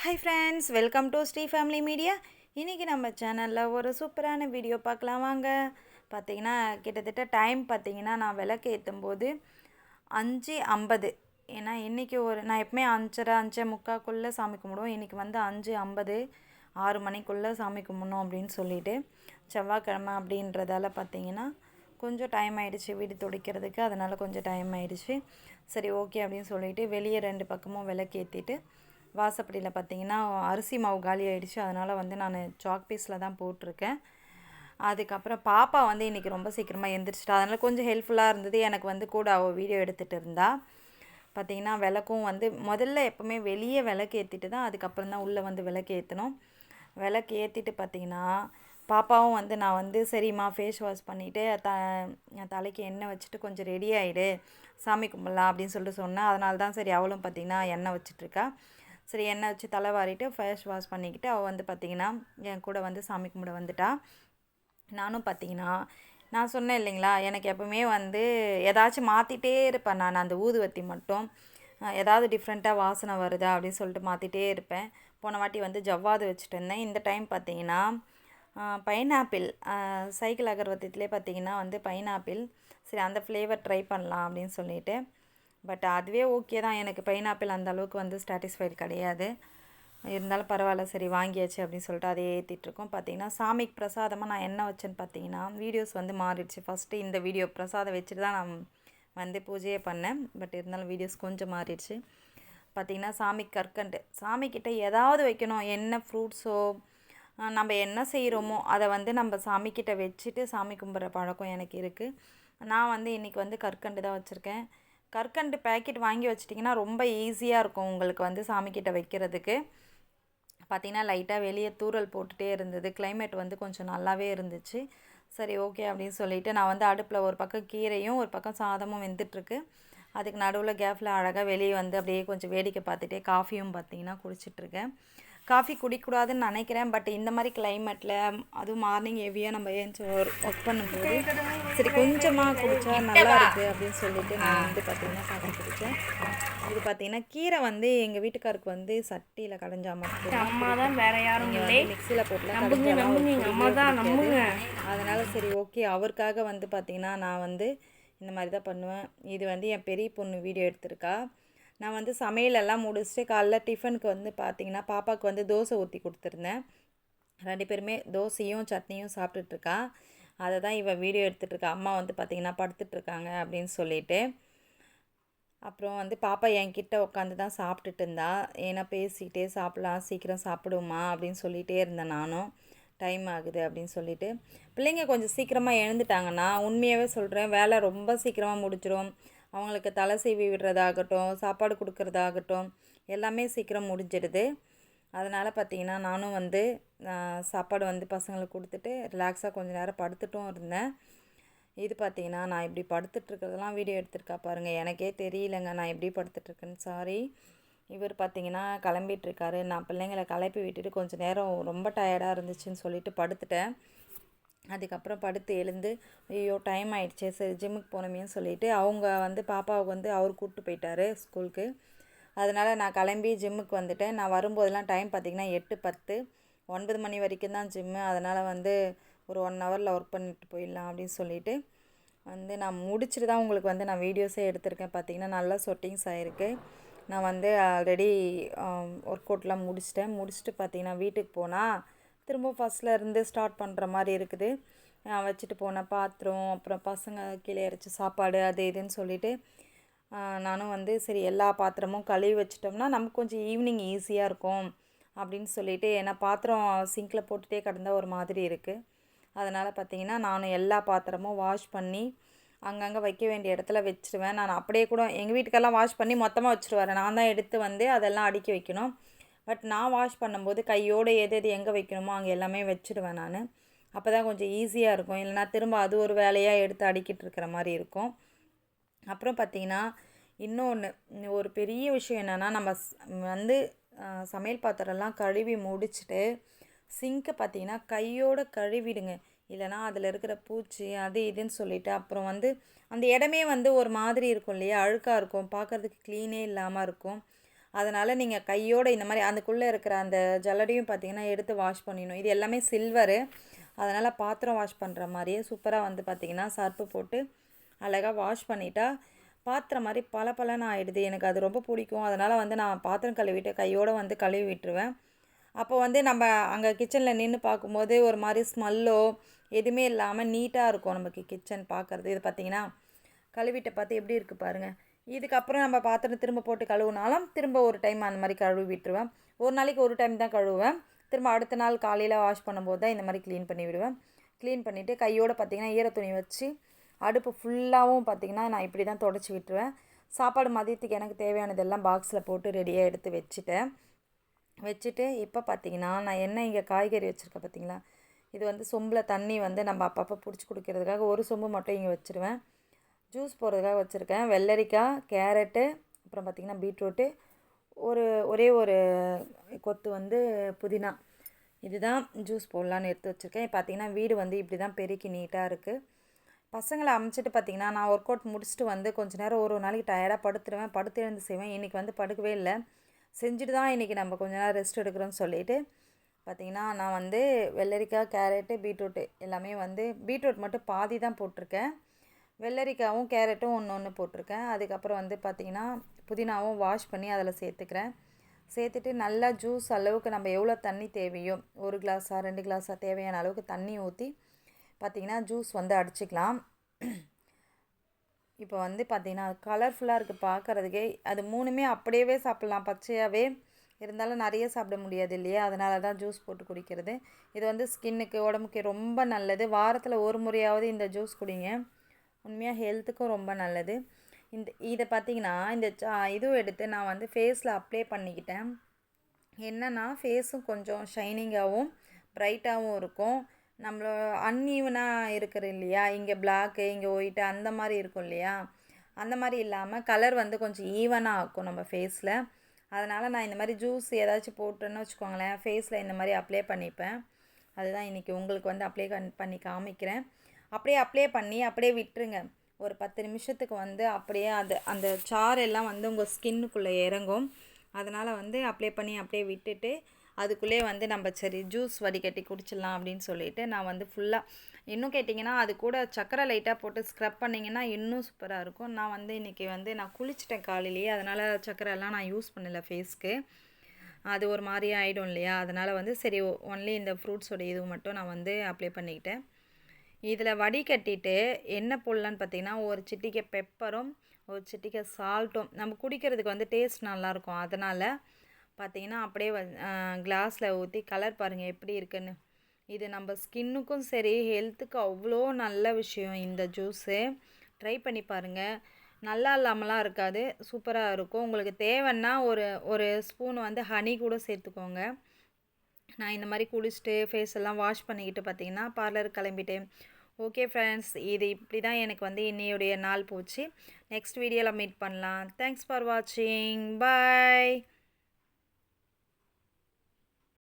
Hi friends welcome to Sri family media இன்றைக்கி நம்ம சேனலில் ஒரு சூப்பரான வீடியோ பார்க்கலாம் வாங்க. பார்த்தீங்கன்னா கிட்டத்தட்ட டைம் பார்த்தீங்கன்னா நான் விளக்கு ஏற்றும் போது அஞ்சு ஐம்பது. ஏன்னா இன்றைக்கி ஒரு நான் எப்பவுமே அஞ்சரை அஞ்சரை முக்காக்குள்ளே சாமி கும்பிடுவோம். இன்றைக்கி வந்து அஞ்சு ஐம்பது ஆறு மணிக்குள்ளே சாமி கும்பிடணும் அப்படின்னு சொல்லிவிட்டு செவ்வாய்க்கிழமை அப்படின்றதால பார்த்தீங்கன்னா கொஞ்சம் டைம் ஆகிடுச்சு வீடு துடைக்கிறதுக்கு. அதனால் கொஞ்சம் டைம் ஆகிடுச்சு சரி ஓகே அப்படின்னு சொல்லிவிட்டு வெளியே ரெண்டு பக்கமும் விளக்கு ஏற்றிட்டு வாசப்படியில் பார்த்தீங்கன்னா அரிசி மாவு காலி ஆகிடுச்சு அதனால் வந்து நான் சாக் பீஸில் தான் போட்டிருக்கேன். அதுக்கப்புறம் பாப்பா வந்து இன்றைக்கி ரொம்ப சீக்கிரமாக எழுந்திரிச்சிட்டா அதனால் கொஞ்சம் ஹெல்ப்ஃபுல்லாக இருந்தது. எனக்கு வந்து கூட அவள் வீடியோ எடுத்துகிட்டு இருந்தா. பார்த்தீங்கன்னா விளக்கும் வந்து முதல்ல எப்போவுமே வெளியே விளக்கு ஏற்றிட்டு தான் அதுக்கப்புறம் தான் உள்ளே வந்து விளக்கு ஏற்றணும் விளக்கு ஏற்றிட்டு பார்த்தீங்கன்னா பாப்பாவும் வந்து நான் வந்து சரிம்மா ஃபேஸ் வாஷ் பண்ணிவிட்டு த என் தலைக்கு எண்ணெய் வச்சுட்டு கொஞ்சம் ரெடி ஆகிடு சாமி கும்பிட்லாம் அப்படின்னு சொல்லிட்டு சொன்னேன் அதனால தான் சரி அவளும் பார்த்திங்கன்னா எண்ணெய் வச்சிட்ருக்கா சரி எண்ணெய் வச்சு தலை வாரிட்டு ஃபேஸ் வாஷ் பண்ணிக்கிட்டு அவள் வந்து பார்த்திங்கன்னா என் கூட வந்து சாமி கும்பிட வந்துட்டா. நானும் பார்த்தீங்கன்னா நான் சொன்னேன் இல்லைங்களா எனக்கு எப்பவுமே வந்து ஏதாச்சும் மாற்றிட்டே இருப்பேன் நான் அந்த ஊதுவத்தி மட்டும். ஏதாவது டிஃப்ரெண்ட்டாக வாசனை வருதா அப்படின்னு சொல்லிட்டு மாற்றிட்டே இருப்பேன். போன வாட்டி வந்து ஜவ்வாது வச்சுட்டு இருந்தேன். இந்த டைம் பார்த்தீங்கன்னா பைனாப்பிள் சைக்கிள் அகர்வத்திலே பார்த்தீங்கன்னா வந்து பைனாப்பிள் சரி அந்த ஃப்ளேவர் ட்ரை பண்ணலாம் அப்படின்னு சொல்லிட்டு பட் அதுவே ஓகே தான். எனக்கு பைனாப்பிள் அந்த அளவுக்கு வந்து சாட்டிஸ்ஃபைடு கிடையாது. இருந்தாலும் பரவாயில்ல சரி வாங்கியாச்சு அப்படின்னு சொல்லிட்டு அதே ஏற்றிட்டுருக்கோம் பார்த்தீங்கன்னா சாமிக்கு பிரசாதமாக நான் என்ன வச்சேன்னு பார்த்தீங்கன்னா வீடியோஸ் வந்து மாறிடுச்சு. ஃபஸ்ட்டு இந்த வீடியோ பிரசாதம் வச்சுட்டு தான் நான் வந்து பூஜையே பண்ணேன். பட் இருந்தாலும் வீடியோஸ் கொஞ்சம் மாறிடுச்சு. பார்த்தீங்கன்னா சாமி கற்கண்டு. சாமிக்கிட்ட ஏதாவது வைக்கணும். என்ன ஃப்ரூட்ஸோ நம்ம என்ன செய்கிறோமோ அதை வந்து நம்ம சாமிக்கிட்ட வச்சுட்டு சாமி கும்பிட்ற பழக்கம் எனக்கு இருக்குது நான் வந்து இன்றைக்கி வந்து கற்கண்டு தான் வச்சுருக்கேன். கற்கண்டு பேக்கெட் வாங்கி வச்சிட்டிங்கன்னா ரொம்ப ஈஸியாக இருக்கும் உங்களுக்கு வந்து சாமிக்கிட்ட வைக்கிறதுக்கு. பார்த்திங்கன்னா லைட்டாக வெளியே தூறல் போட்டுகிட்டே இருந்தது. கிளைமேட் வந்து கொஞ்சம் நல்லாவே இருந்துச்சு. சரி ஓகே அப்படின்னு சொல்லிட்டு நான் வந்து அடுப்பில் ஒரு பக்கம் கீரையும் ஒரு பக்கம் சாதமும் வெந்துட்டுருக்கு. அதுக்கு நடுவில் கேஃபில் அழகாக வெளியே வந்து அப்படியே கொஞ்சம் வேடிக்கை பார்த்துட்டே காஃபியும் பார்த்தீங்கன்னா குடிச்சிட்ருக்கேன் காஃபி குடிக்கூடாதுன்னு நினைக்கிறேன். பட் இந்த மாதிரி கிளைமேட்டில் அதுவும் மார்னிங் ஹெவியாக நம்ம ஏஞ்சி ஒர்க் பண்ணும்போது சரி கொஞ்சமாக குடித்தா நல்லா இருக்குது அப்படின்னு சொல்லிட்டு நான் வந்து பார்த்தீங்கன்னா காஃபி குடித்தேன் இது பார்த்தீங்கன்னா கீரை வந்து எங்கள் வீட்டுக்காருக்கு வந்து சட்டியில் கடைஞ்சா மட்டும் அம்மா தான் வேற யாரும் இல்லை. மிக்சியில் நம்புங்க அதனால் சரி ஓகே அவருக்காக வந்து பார்த்தீங்கன்னா நான் வந்து இந்த மாதிரி தான் பண்ணுவேன். இது வந்து என் பெரிய பொண்ணு வீடியோ எடுத்திருக்கா. நான் வந்து சமையலெல்லாம் முடிச்சுட்டு காலைல டிஃபனுக்கு வந்து பார்த்தீங்கன்னா பாப்பாவுக்கு வந்து தோசை ஊற்றி கொடுத்துருந்தேன். ரெண்டு பேருமே தோசையும் சட்னியும் சாப்பிட்டுட்ருக்கா அதை தான் இவள் வீடியோ எடுத்துகிட்ருக்கா அம்மா வந்து பார்த்திங்கன்னா படுத்துட்ருக்காங்க அப்படின்னு சொல்லிட்டு. அப்புறம் வந்து பாப்பா என்கிட்ட உட்காந்து தான் சாப்பிட்டுட்டு இருந்தா. ஏன்னா பேசிக்கிட்டே சாப்பிட்லாம் சீக்கிரம் சாப்பிடுமா அப்படின்னு சொல்லிகிட்டே இருந்தேன் நானும். டைம் ஆகுது அப்படின்னு சொல்லிட்டு. பிள்ளைங்க கொஞ்சம் சீக்கிரமாக எழுந்துட்டாங்கன்னா உண்மையாகவே சொல்கிறேன் வேலை ரொம்ப சீக்கிரமாக முடிச்சிடும் அவங்களுக்கு தலை சீவி விடுறதாகட்டும் சாப்பாடு கொடுக்குறதாகட்டும் எல்லாமே சீக்கிரம் முடிஞ்சிடுது. அதனால் பார்த்தீங்கன்னா நானும் வந்து சாப்பாடு வந்து பசங்களுக்கு கொடுத்துட்டு ரிலாக்ஸாக கொஞ்சம் நேரம் படுத்துட்டும் இருந்தேன். இது பார்த்தீங்கன்னா நான் இப்படி படுத்துட்ருக்கிறதெல்லாம் வீடியோ எடுத்திருக்கா பாருங்கள் எனக்கே தெரியலங்க நான் எப்படி படுத்துட்ருக்கேன்னு சாரி இவர் பார்த்தீங்கன்னா கிளம்பிட்டு இருக்காரு. நான் பிள்ளைங்களை கிளப்பி விட்டுட்டு கொஞ்சம் நேரம் ரொம்ப டயர்டாக இருந்துச்சுன்னு சொல்லிட்டு படுத்துட்டேன். அதுக்கப்புறம் படுத்து எழுந்து ஐயோ டைம் ஆயிடுச்சே சரி ஜிம்முக்கு போகணுமேன்னு சொல்லிட்டு அவங்க வந்து பாப்பாவுக்கு வந்து அவர் கூப்பிட்டு போயிட்டாரு ஸ்கூலுக்கு அதனால் நான் கிளம்பி ஜிம்முக்கு வந்துட்டேன். நான் வரும்போதெல்லாம் டைம் பார்த்திங்கன்னா எட்டு பத்து. ஒன்பது மணி வரைக்கும் தான் ஜிம்மு அதனால் வந்து ஒரு ஒன் ஹவரில் ஒர்க் பண்ணிட்டு போயிடலாம் அப்படின்னு சொல்லிட்டு வந்து நான் முடிச்சுட்டு தான் உங்களுக்கு வந்து நான் வீடியோஸே எடுத்திருக்கேன். பார்த்தீங்கன்னா நல்லா சொட்டிங்ஸ் ஆகிருக்கு நான் வந்து ஆல்ரெடி um, ஒர்க் அவுட்லாம் முடிச்சிட்டேன். முடிச்சுட்டு பார்த்தீங்கன்னா வீட்டுக்கு போனால் திரும்ப ஃபஸ்ட்டில் இருந்து ஸ்டார்ட் பண்ணுற மாதிரி இருக்குது. வச்சுட்டு போன பாத்திரம் அப்புறம் பசங்க கீழே இறச்சி சாப்பாடு அது இதுன்னு சொல்லிவிட்டு நானும் வந்து சரி எல்லா பாத்திரமும் கழுவி வச்சிட்டோம்னா நமக்கு கொஞ்சம் ஈவினிங் ஈஸியாக இருக்கும் அப்படின்னு சொல்லிவிட்டு ஏன்னா பாத்திரம் சிங்கில் போட்டுகிட்டே கிடந்த ஒரு மாதிரி இருக்குது அதனால் பார்த்தீங்கன்னா நானும் எல்லா பாத்திரமும் வாஷ் பண்ணி அங்கங்கே வைக்க வேண்டிய இடத்துல வச்சுருவேன். நான் அப்படியே கூட எங்கள் வீட்டுக்கெல்லாம் வாஷ் பண்ணி மொத்தமாக வச்சுருவேன் நான் தான் எடுத்து வந்து அதெல்லாம் அடுக்கி வைக்கணும். பட் நான் வாஷ் பண்ணும்போது கையோடு எது எது எங்கே வைக்கணுமோ அங்கே எல்லாமே வச்சுருவேன் நான். அப்போ தான் கொஞ்சம் ஈஸியாக இருக்கும். இல்லைனா திரும்ப அது ஒரு வேலையாக எடுத்து அடிக்கிட்டு இருக்கிற மாதிரி இருக்கும். அப்புறம் பார்த்தீங்கன்னா இன்னொன்று ஒரு பெரிய விஷயம் என்னென்னா நம்ம வந்து சமையல் பாத்திரம்லாம் கழுவி முடிச்சுட்டு சிங்கை பார்த்திங்கன்னா கையோடு கழுவிடுங்க. இல்லைனா அதில் இருக்கிற பூச்சி அது இதுன்னு சொல்லிட்டு அப்புறம் வந்து அந்த இடமே வந்து ஒரு மாதிரி இருக்கும் இல்லையா? அழுக்காக இருக்கும். பார்க்கறதுக்கு க்ளீனே இல்லாமல் இருக்கும். அதனால் நீங்கள் கையோடு இந்த மாதிரி அதுக்குள்ளே இருக்கிற அந்த ஜல்லடியும் பார்த்தீங்கன்னா எடுத்து வாஷ் பண்ணிடணும். இது எல்லாமே சில்வரு அதனால் பாத்திரம் வாஷ் பண்ணுற மாதிரியே சூப்பராக வந்து பார்த்திங்கன்னா சர்ப்பு போட்டு அழகாக வாஷ் பண்ணிட்டா பாத்திரம் மாதிரி பல பலன்னு ஆகிடுது எனக்கு அது ரொம்ப பிடிக்கும். அதனால் வந்து நான் பாத்திரம் கழுவிட்டு கையோடு வந்து கழுவி விட்டுருவேன். அப்போ வந்து நம்ம அங்கே கிச்சனில் நின்று பார்க்கும்போது ஒரு மாதிரி ஸ்மெல்லோ எதுவுமே இல்லாமல் நீட்டாக இருக்கும். நமக்கு கிச்சன் பார்க்குறது இது பார்த்திங்கன்னா கழுவிட்ட பார்த்து எப்படி இருக்குது பாருங்கள் இதுக்கப்புறம் நம்ம பாத்திரம் திரும்ப போட்டு கழுவுனாலும் திரும்ப ஒரு டைம் அந்த மாதிரி கழுவி விட்டுருவேன். ஒரு நாளைக்கு ஒரு டைம் தான் கழுவுவேன். திரும்ப அடுத்த நாள் காலையில் வாஷ் பண்ணும்போது தான் இந்த மாதிரி க்ளீன் பண்ணி விடுவேன். க்ளீன் பண்ணிவிட்டு கையோடு பார்த்திங்கன்னா ஈர துணி வச்சு அடுப்பு ஃபுல்லாகவும் பார்த்திங்கன்னா நான் இப்படி தான் தொடச்சி விட்டுருவேன். சாப்பாடு மதியத்துக்கு எனக்கு தேவையானதெல்லாம் பாக்ஸில் போட்டு ரெடியாக எடுத்து வச்சுட்டேன். வச்சுட்டு இப்போ பார்த்தீங்கன்னா நான் என்ன இங்கே காய்கறி வச்சுருக்கேன் பார்த்தீங்களா இது வந்து சொம்பில் தண்ணி வந்து நம்ம அப்பப்போ பிடிச்சி கொடுக்கறதுக்காக ஒரு சொம்பு மட்டும் இங்கே வச்சுருவேன். ஜூஸ் போடுறதுக்காக வச்சுருக்கேன். வெள்ளரிக்காய் கேரட்டு அப்புறம் பார்த்திங்கன்னா பீட்ரூட்டு. ஒரு ஒரே ஒரு கொத்து வந்து புதினா. இதுதான் ஜூஸ் போடலான்னு எடுத்து வச்சுருக்கேன். பார்த்திங்கன்னா வீடு வந்து இப்படி தான் பெருக்கி நீட்டாக இருக்குது பசங்களை அமைச்சிட்டு பார்த்தீங்கன்னா நான் ஒர்க் அவுட் முடிச்சுட்டு வந்து கொஞ்ச நேரம் ஒரு ஒரு நாளைக்கு டயர்டாக படுத்துருவேன். படுத்து எழுந்து செய்வேன். இன்றைக்கி வந்து படுக்கவே இல்லை. செஞ்சுட்டு தான் இன்றைக்கி நம்ம கொஞ்ச நேரம் ரெஸ்ட் எடுக்கிறோன்னு சொல்லிட்டு பார்த்திங்கன்னா நான் வந்து வெள்ளரிக்காய் கேரட்டு பீட்ரூட்டு எல்லாமே வந்து பீட்ரூட் மட்டும் பாதி தான் போட்டிருக்கேன். வெள்ளரிக்காவும் கேரட்டும் ஒன்று ஒன்று போட்டிருக்கேன். அதுக்கப்புறம் வந்து பார்த்திங்கன்னா புதினாவும் வாஷ் பண்ணி அதில் சேர்த்துக்கிறேன். சேர்த்துட்டு நல்லா ஜூஸ் அளவுக்கு நம்ம எவ்வளோ தண்ணி தேவையோ ஒரு கிளாஸாக ரெண்டு கிளாஸாக தேவையான அளவுக்கு தண்ணி ஊற்றி பார்த்திங்கன்னா ஜூஸ் வந்து அடிச்சுக்கலாம். இப்போ வந்து பார்த்திங்கன்னா கலர்ஃபுல்லாக இருக்குது பார்க்குறதுக்கே அது மூணுமே அப்படியே சாப்பிட்லாம். பச்சையாகவே இருந்தாலும் நிறைய சாப்பிட முடியாது இல்லையா? அதனால தான் ஜூஸ் போட்டு குடிக்கிறது. இது வந்து ஸ்கின்னுக்கு உடம்புக்கு ரொம்ப நல்லது. வாரத்தில் ஒரு முறையாவது இந்த ஜூஸ் குடிங்க. உண்மையாக ஹெல்த்துக்கும் ரொம்ப நல்லது. இந்த இதை பார்த்திங்கன்னா இந்த சா இதுவும் எடுத்து நான் வந்து ஃபேஸில் அப்ளை பண்ணிக்கிட்டேன். என்னென்னா ஃபேஸும் கொஞ்சம் ஷைனிங்காகவும் ப்ரைட்டாகவும் இருக்கும். நம்மள அன்ஈவனாக இருக்கிற இல்லையா? இங்கே பிளாக்கு இங்கே ஒயிட்டு அந்த மாதிரி இருக்கும் இல்லையா? அந்த மாதிரி இல்லாமல் கலர் வந்து கொஞ்சம் ஈவனாக இருக்கும் நம்ம ஃபேஸில் அதனால் நான் இந்த மாதிரி ஜூஸ் ஏதாச்சும் போட்டேன்னு வச்சுக்கோங்களேன் ஃபேஸில் இந்த மாதிரி அப்ளை பண்ணிப்பேன். அதுதான் இன்றைக்கி உங்களுக்கு வந்து அப்ளை பண்ணி காமிக்கிறேன். அப்படியே அப்ளை பண்ணி அப்படியே விட்டுருங்க. ஒரு பத்து நிமிஷத்துக்கு வந்து அப்படியே அது அந்த சார் எல்லாம் வந்து உங்கள் ஸ்கின்னுக்குள்ளே இறங்கும். அதனால் வந்து அப்ளை பண்ணி அப்படியே விட்டுட்டு அதுக்குள்ளே வந்து நம்ம சரி ஜூஸ் வடிகட்டி குடிச்சிடலாம் அப்படின்னு சொல்லிட்டு நான் வந்து ஃபுல்லாக இன்னும் கேட்டிங்கன்னா அது கூட சக்கரை லைட்டாக போட்டு ஸ்க்ரப் பண்ணிங்கன்னா இன்னும் சூப்பராக இருக்கும். நான் வந்து இன்றைக்கி வந்து நான் குளிச்சிட்டேன் காலையிலேயே. அதனால் சக்கரைலாம் நான் யூஸ் பண்ணலை ஃபேஸ்க்கு அது ஒரு மாதிரி ஆகிடும் இல்லையா? அதனால் வந்து சரி ஒன்லி இந்த ஃப்ரூட்ஸோட இது மட்டும் நான் வந்து அப்ளை பண்ணிக்கிட்டேன். இதில் வடிகட்டிட்டு என்ன போடலான்னு பார்த்தீங்கன்னா ஒரு சிட்டிக்கை பெப்பரும் ஒரு சிட்டிக்கை சால்ட்டும். நம்ம குடிக்கிறதுக்கு வந்து டேஸ்ட் நல்லாயிருக்கும். அதனால் பார்த்தீங்கன்னா அப்படியே கிளாஸில் ஊற்றி கலர் பாருங்கள் எப்படி இருக்குன்னு. இது நம்ம ஸ்கின்னுக்கும் சரி ஹெல்த்துக்கு அவ்வளோ நல்ல விஷயம் இந்த ஜூஸு. ட்ரை பண்ணி பாருங்கள் நல்லா இல்லாமலாம் இருக்காது. சூப்பராக இருக்கும். உங்களுக்கு தேவைன்னா ஒரு ஒரு ஸ்பூன் வந்து ஹனி கூட சேர்த்துக்கோங்க. நான் இந்த மாதிரி குளிச்சுட்டு ஃபேஸ் எல்லாம் வாஷ் பண்ணிக்கிட்டு பார்த்தீங்கன்னா பார்லர் கிளம்பிட்டேன் ஓகே ஃப்ரெண்ட்ஸ் இது இப்படி தான் எனக்கு வந்து இன்னையுடைய நாள் போச்சு. நெக்ஸ்ட் வீடியோவில் மீட் பண்ணலாம். தேங்க்ஸ் ஃபார் வாட்சிங் பாய்